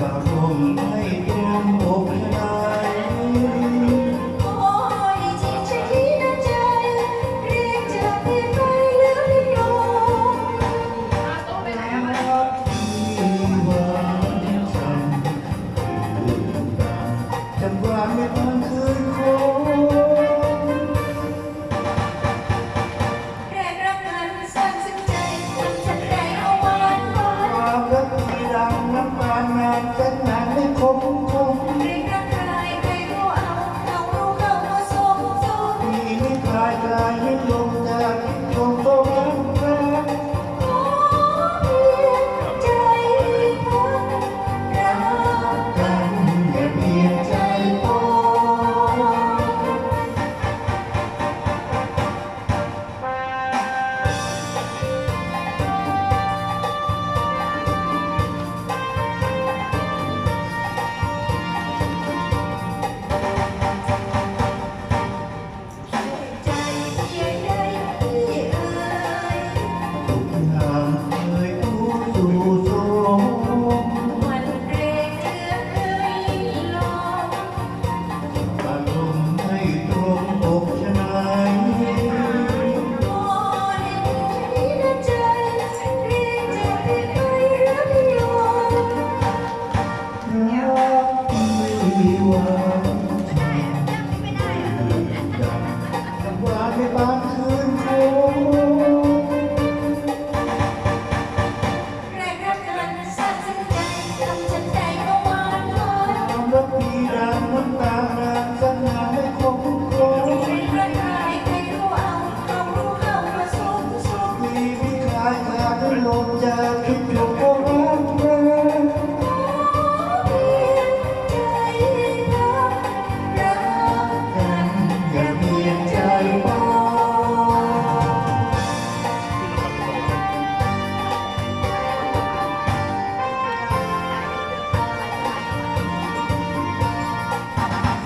กับผมไม่เป็นอกเป็ดาานงานเป็นงานไม่คม 높자.